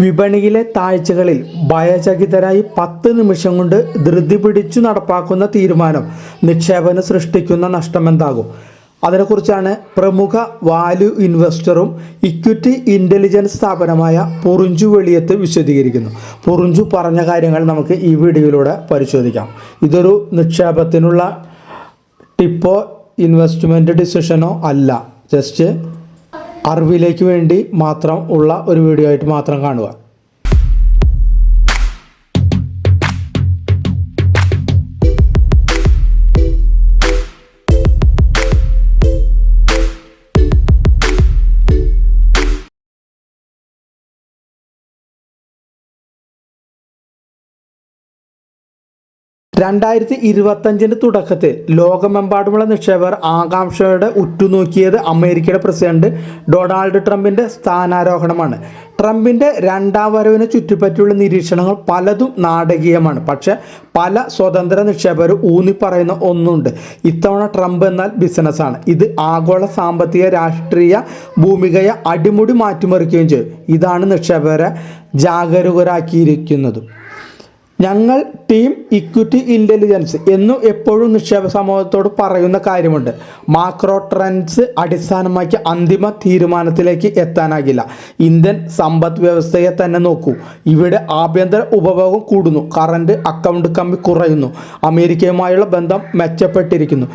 വിപണിയിലെ താഴ്ചകളിൽ ഭയചകിതരായി പത്ത് നിമിഷം കൊണ്ട് ധൃതി പിടിച്ചു നടപ്പാക്കുന്ന തീരുമാനം നിക്ഷേപന സൃഷ്ടിക്കുന്ന നഷ്ടമെന്താകും? അതിനെക്കുറിച്ചാണ് പ്രമുഖ വാല്യൂ ഇൻവെസ്റ്ററും ഇക്വിറ്റി ഇന്റലിജൻസ് സ്ഥാപനമായ പൊറിഞ്ചു വെളിയത്ത് വിശദീകരിക്കുന്നു. പൊറിഞ്ചു പറഞ്ഞ കാര്യങ്ങൾ നമുക്ക് ഈ വീഡിയോയിലൂടെ പരിശോധിക്കാം. ഇതൊരു നിക്ഷേപത്തിനുള്ള ടിപ്പോ ഇൻവെസ്റ്റ്മെന്റ് ഡിസിഷനോ അല്ല. ജസ്റ്റ് അറിവിലേക്ക് വേണ്ടി മാത്രം ഉള്ള ഒരു വീഡിയോ ആയിട്ട് മാത്രം കാണുക. രണ്ടായിരത്തി ഇരുപത്തഞ്ചിന്റെ തുടക്കത്തിൽ ലോകമെമ്പാടുമുള്ള നിക്ഷേപകർ ആകാംക്ഷയോടെ ഉറ്റുനോക്കിയത് അമേരിക്കയുടെ പ്രസിഡന്റ് ഡൊണാൾഡ് ട്രംപിന്റെ സ്ഥാനാരോഹണമാണ്. ട്രംപിന്റെ രണ്ടാം വരവിനെ ചുറ്റിപ്പറ്റിയുള്ള നിരീക്ഷണങ്ങൾ പലതും നാടകീയമാണ്. പക്ഷേ പല സ്വതന്ത്ര നിക്ഷേപകരും ഊന്നിപ്പറയുന്ന ഒന്നുണ്ട്. ഇത്തവണ ട്രംപ് എന്നാൽ ബിസിനസ്സാണ്. ഇത് ആഗോള സാമ്പത്തിക രാഷ്ട്രീയ ഭൂമികയെ അടിമുടി മാറ്റിമറിക്കുകയും ചെയ്യും ഇതാണ് നിക്ഷേപകരെ ജാഗരൂകരാക്കിയിരിക്കുന്നതും. ഞങ്ങൾ ടീം ഇക്വിറ്റി ഇന്റലിജൻസ് എന്നും എപ്പോഴും നിക്ഷേപ സമൂഹത്തോട് പറയുന്ന കാര്യമുണ്ട്. മാക്രോ ട്രെൻഡ്സ് അടിസ്ഥാനമാക്കി അന്തിമ തീരുമാനത്തിലേക്ക് എത്താനാകില്ല. ഇന്ത്യൻ സമ്പദ് വ്യവസ്ഥയെ തന്നെ നോക്കൂ. ഇവിടെ ആഭ്യന്തര ഉപഭോഗം കൂടുന്നു. കറണ്ട് അക്കൗണ്ട് കമ്മി കുറയുന്നു. അമേരിക്കയുമായുള്ള ബന്ധം മെച്ചപ്പെട്ടിരിക്കുന്നു.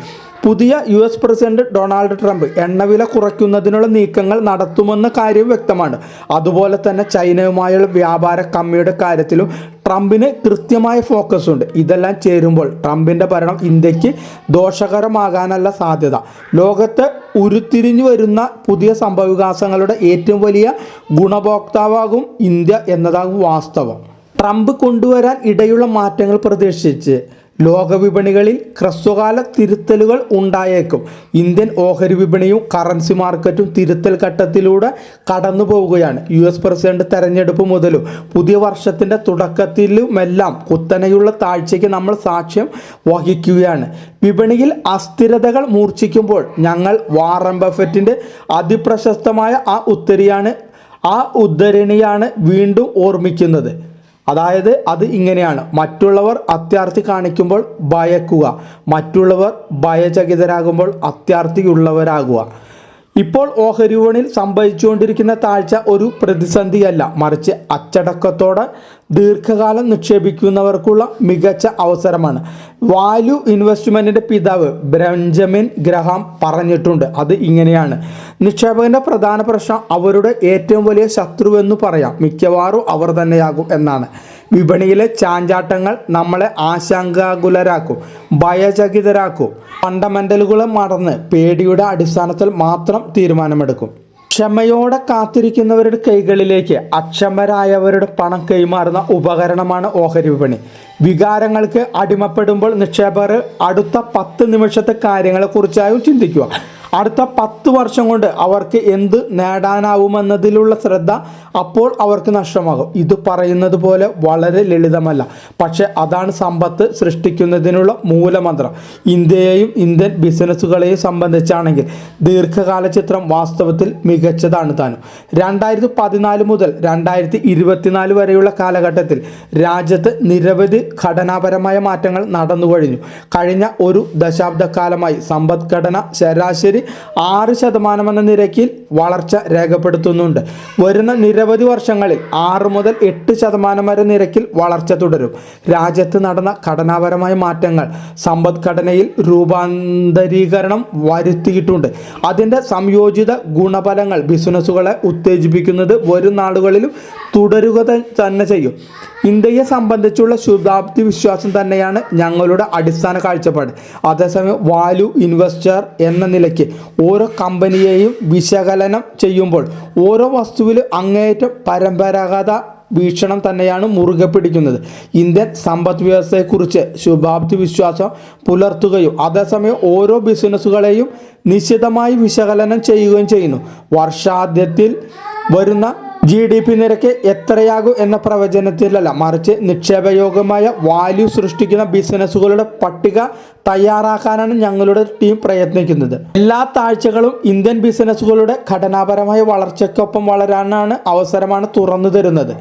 പുതിയ U S president Donald Trump എണ്ണവില കുറയ്ക്കുന്നതിനുള്ള നീക്കങ്ങൾ നടത്തുമെന്ന കാര്യം വ്യക്തമാണ്. അതുപോലെ തന്നെ ചൈനയുമായുള്ള വ്യാപാര കമ്മിയുടെ കാര്യത്തിലും ട്രംപിന് കൃത്യമായ ഫോക്കസ് ഉണ്ട്. ഇതെല്ലാം ചേരുമ്പോൾ ട്രംപിന്റെ ഭരണം ഇന്ത്യയ്ക്ക് ദോഷകരമാകാനല്ല സാധ്യത. ലോകത്ത് ഉരുത്തിരിഞ്ഞു വരുന്ന പുതിയ സംഭവവികാസങ്ങളുടെ ഏറ്റവും വലിയ ഗുണഭോക്താവാകും ഇന്ത്യ എന്നതാകും വാസ്തവം. ട്രംപ് കൊണ്ടുവരാൻ ഇടയുള്ള മാറ്റങ്ങൾ പ്രതീക്ഷിച്ച് ലോകവിപണികളിൽ ഹ്രസ്വകാല തിരുത്തലുകൾ ഉണ്ടായേക്കും. ഇന്ത്യൻ ഓഹരി വിപണിയും കറൻസി മാർക്കറ്റും തിരുത്തൽ ഘട്ടത്തിലൂടെ കടന്നു പോവുകയാണ്. യു എസ് പ്രസിഡന്റ് തെരഞ്ഞെടുപ്പ് മുതലും പുതിയ വർഷത്തിന്റെ തുടക്കത്തിലുമെല്ലാം കുത്തനെയുള്ള താഴ്ചയ്ക്ക് നമ്മൾ സാക്ഷ്യം വഹിക്കുകയാണ്. വിപണിയിൽ അസ്ഥിരതകൾ മൂർച്ഛിക്കുമ്പോൾ ഞങ്ങൾ വാറൻ ബഫറ്റിന്റെ അതിപ്രശസ്തമായ ആ ഉത്തരിയാണ് ആ ഉദ്ധരണിയാണ് വീണ്ടും ഓർമ്മിക്കുന്നത്. അതായത് അത് ഇങ്ങനെയാണ്. മറ്റുള്ളവർ അത്യാർത്ഥി കാണിക്കുമ്പോൾ ഭയക്കുക. മറ്റുള്ളവർ ഭയചകിതരാകുമ്പോൾ അത്യാർത്ഥിയുള്ളവരാകുക ഇപ്പോൾ ഓഹരി വിപണിയിൽ സംഭവിച്ചുകൊണ്ടിരിക്കുന്ന താഴ്ച ഒരു പ്രതിസന്ധിയല്ല. മറിച്ച് അച്ചടക്കത്തോടെ ദീർഘകാലം നിക്ഷേപിക്കുന്നവർക്കുള്ള മികച്ച അവസരമാണ്. വാല്യൂ ഇൻവെസ്റ്റ്മെന്റിന്റെ പിതാവ് ബ്രഞ്ചമിൻ ഗ്രഹാം പറഞ്ഞിട്ടുണ്ട്. അത് ഇങ്ങനെയാണ്. നിക്ഷേപകന്റെ പ്രധാന പ്രശ്നം അവരുടെ ഏറ്റവും വലിയ ശത്രുവെന്ന് പറയാം. മിക്കവാറും അവർ തന്നെയാകും എന്നാണ്. വിപണിയിലെ ചാഞ്ചാട്ടങ്ങൾ നമ്മളെ ആശങ്കാകുലരാക്കും ഭയചകിതരാക്കും. ഫണ്ടമെന്റലുകൾ മറന്ന് പേടിയുടെ അടിസ്ഥാനത്തിൽ മാത്രം തീരുമാനമെടുക്കും. ക്ഷമയോടെ കാത്തിരിക്കുന്നവരുടെ കൈകളിലേക്ക് അക്ഷമരായവരുടെ പണം കൈമാറുന്ന ഉപകരണമാണ് ഓഹരി വിപണി. വികാരങ്ങൾക്ക് അടിമപ്പെടുമ്പോൾ നിക്ഷേപകർ അടുത്ത പത്ത് നിമിഷത്തെ കാര്യങ്ങളെക്കുറിച്ചായും ചിന്തിക്കുക. അടുത്ത പത്ത് വർഷം കൊണ്ട് അവർക്ക് എന്ത് നേടാനാവുമെന്നതിലുള്ള ശ്രദ്ധ അപ്പോൾ അവർക്ക് നഷ്ടമാകും. ഇത് പറയുന്നത് പോലെ വളരെ ലളിതമല്ല. പക്ഷേ അതാണ് സമ്പത്ത് സൃഷ്ടിക്കുന്നതിനുള്ള മൂലമന്ത്രം. ഇന്ത്യയെയും ഇന്ത്യൻ ബിസിനസ്സുകളെയും സംബന്ധിച്ചാണെങ്കിൽ ദീർഘകാല ചിത്രം വാസ്തവത്തിൽ മികച്ചതാണ് താനും. രണ്ടായിരത്തി പതിനാല് മുതൽ രണ്ടായിരത്തി ഇരുപത്തിനാല് വരെയുള്ള കാലഘട്ടത്തിൽ രാജ്യത്ത് നിരവധി ഘടനാപരമായ മാറ്റങ്ങൾ നടന്നു കഴിഞ്ഞു. കഴിഞ്ഞ ഒരു ദശാബ്ദക്കാലമായി സമ്പദ്ഘടന ശരാശരി ആറ് ശതമാനം എന്ന നിരക്കിൽ വളർച്ച രേഖപ്പെടുത്തുന്നുണ്ട്. വരുന്ന നിരവധി വർഷങ്ങളിൽ ആറ് മുതൽ എട്ട് ശതമാനം വരെ നിരക്കിൽ വളർച്ച തുടരും. രാജ്യത്ത് നടന്ന ഘടനാപരമായ മാറ്റങ്ങൾ സമ്പദ്ഘടനയിൽ രൂപാന്തരീകരണം വരുത്തിയിട്ടുണ്ട്. അതിന്റെ സംയോജിത ഗുണഫലങ്ങൾ ബിസിനസ്സുകളെ ഉത്തേജിപ്പിക്കുന്നത് വരും നാളുകളിലും തുടരുക തന്നെ ചെയ്യും. ഇന്ത്യയെ സംബന്ധിച്ചുള്ള ശുഭാപ്തി വിശ്വാസം തന്നെയാണ് ഞങ്ങളുടെ അടിസ്ഥാന കാഴ്ചപ്പാട്. അതേസമയം വാലു ഇൻവെസ്റ്റർ എന്ന നിലയ്ക്ക് ഓരോ കമ്പനിയെയും വിശകലനം ചെയ്യുമ്പോൾ ഓരോ വസ്തുവിലും അങ്ങേയറ്റം പരമ്പരാഗത വീക്ഷണം തന്നെയാണ് മുറുകെ പിടിക്കുന്നത്. ഇന്ത്യൻ സമ്പദ് വ്യവസ്ഥയെക്കുറിച്ച് ശുഭാപ്തി വിശ്വാസം പുലർത്തുകയും അതേസമയം ഓരോ ബിസിനസ്സുകളെയും നിശ്ചിതമായി വിശകലനം ചെയ്യുകയും ചെയ്യുന്നു. വർഷാദ്യത്തിൽ വരുന്ന ജി ഡി പി നിരക്ക് എത്രയാകും എന്ന പ്രവചനത്തിലല്ല മറിച്ച് നിക്ഷേപയോഗമായ വാല്യൂ സൃഷ്ടിക്കുന്ന ബിസിനസ്സുകളുടെ പട്ടിക തയ്യാറാക്കാനാണ് ഞങ്ങളുടെ ടീം പ്രയത്നിക്കുന്നത്. എല്ലാ താഴ്ചകളും ഇന്ത്യൻ ബിസിനസ്സുകളുടെ ഘടനാപരമായ വളർച്ചയ്ക്കൊപ്പം വളരാനാണ് അവസരമാണ് തുറന്നു തരുന്നത്.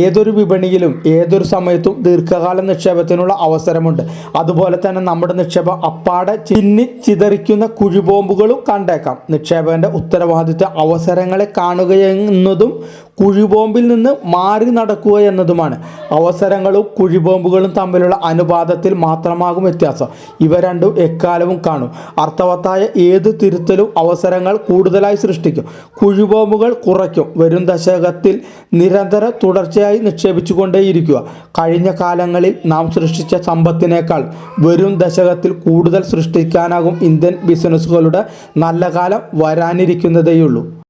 ഏതൊരു വിപണിയിലും ഏതൊരു സമയത്തും ദീർഘകാല നിക്ഷേപത്തിനുള്ള അവസരമുണ്ട്. അതുപോലെ തന്നെ നമ്മുടെ നിക്ഷേപം അപ്പാടെ ചിന്നി ചിതറിക്കുന്ന കുഴിബോംബുകളും കണ്ടേക്കാം. നിക്ഷേപകന്റെ ഉത്തരവാദിത്വ അവസരങ്ങളെ കാണുകയെന്നതും കുഴിബോംബിൽ നിന്ന് മാറി നടക്കുക എന്നതുമാണ്. അവസരങ്ങളും കുഴിബോംബുകളും തമ്മിലുള്ള അനുപാതത്തിൽ മാത്രമാകും വ്യത്യാസം. ഇവ രണ്ടും എക്കാലവും കാണും. അർത്ഥവത്തായ ഏത് തിരുത്തലും അവസരങ്ങൾ കൂടുതലായി സൃഷ്ടിക്കും. കുഴിബോംബുകൾ കുറയ്ക്കും. വരും ദശകത്തിൽ നിരന്തര തുടർച്ചയായി നിക്ഷേപിച്ചുകൊണ്ടേയിരിക്കുക. കഴിഞ്ഞ കാലങ്ങളിൽ നാം സൃഷ്ടിച്ച സമ്പത്തിനേക്കാൾ വരും ദശകത്തിൽ കൂടുതൽ സൃഷ്ടിക്കാനാകും ഇന്ത്യൻ ബിസിനസ്സുകളുടെ നല്ല കാലം വരാനിരിക്കുന്നതേയുള്ളൂ.